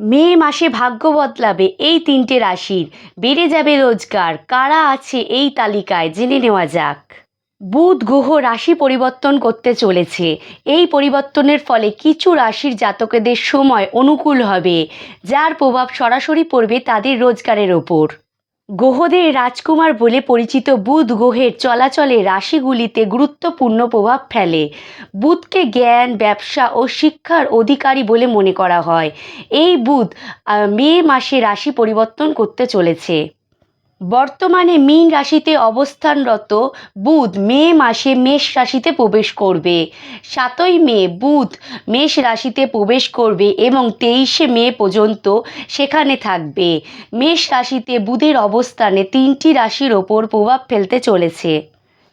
মে মাসে ভাগ্য বদলাবে এই তিনটে রাশির। বেড়ে যাবে রোজগার। কারা আছে এই তালিকায়? জেনে নেওয়া যাক। বুধ গ্রহ রাশি পরিবর্তন করতে চলেছে। এই পরিবর্তনের ফলে কিছু রাশির জাতকেদের সময় অনুকূল হবে, যার প্রভাব সরাসরি পড়বে তাদের রোজগারের ওপর। গ্রহদের রাজকুমার বলে পরিচিত বুধ গ্রহের চলাচলে রাশিগুলিতে গুরুত্বপূর্ণ প্রভাব ফেলে। বুধকে জ্ঞান, ব্যবসা ও শিক্ষার অধিকারী বলে মনে করা হয়। এই বুধ মে মাসে রাশি পরিবর্তন করতে চলেছে। বর্তমানে মীন রাশিতে অবস্থানরত বুধ মে মাসে মেষ রাশিতে প্রবেশ করবে। সাতই মে বুধ মেষ রাশিতে প্রবেশ করবে এবং তেইশে মে পর্যন্ত সেখানে থাকবে। মেষ রাশিতে বুধের অবস্থানে তিনটি রাশির ওপর প্রভাব ফেলতে চলেছে।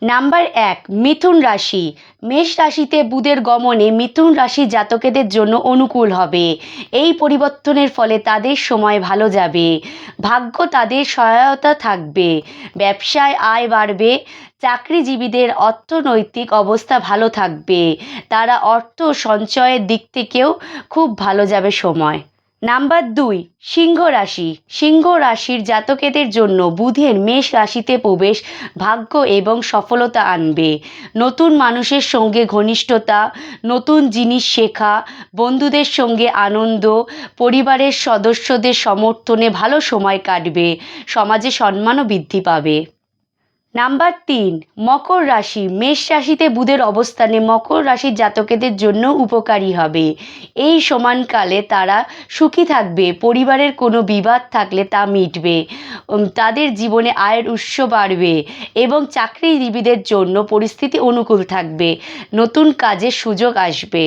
নাম্বার এক, মিথুন রাশি। মেষ রাশিতে বুধের গমনে মিথুন রাশি জাতকেদের জন্য অনুকূল হবে। এই পরিবর্তনের ফলে তাদের সময় ভালো যাবে। ভাগ্য তাদের সহায়তা থাকবে। ব্যবসায় আয় বাড়বে। চাকরিজীবীদের অর্থনৈতিক অবস্থা ভালো থাকবে। তারা অর্থ সঞ্চয়ের দিক থেকেও খুব ভালো যাবে সময়। নাম্বার দুই, সিংহ রাশি। সিংহ রাশির জাতকেদের জন্য বুধের মেষ রাশিতে প্রবেশ ভাগ্য এবং সফলতা আনবে। নতুন মানুষের সঙ্গে ঘনিষ্ঠতা, নতুন জিনিস শেখা, বন্ধুদের সঙ্গে আনন্দ, পরিবারের সদস্যদের সমর্থনে ভালো সময় কাটবে, সমাজে সম্মানও বৃদ্ধি পাবে। নাম্বার তিন, মকর রাশি, মেষ রাশিতে বুধের অবস্থানে মকর রাশির জাতকেদের জন্য উপকারী হবে। এই সমানকালে তারা সুখী থাকবে, পরিবারের কোনো বিবাদ থাকলে তা মিটবে তাদের জীবনে আয়ের উৎস বাড়বে এবং চাকরিজীবীদের জন্য পরিস্থিতি অনুকূল থাকবে, নতুন কাজের সুযোগ আসবে।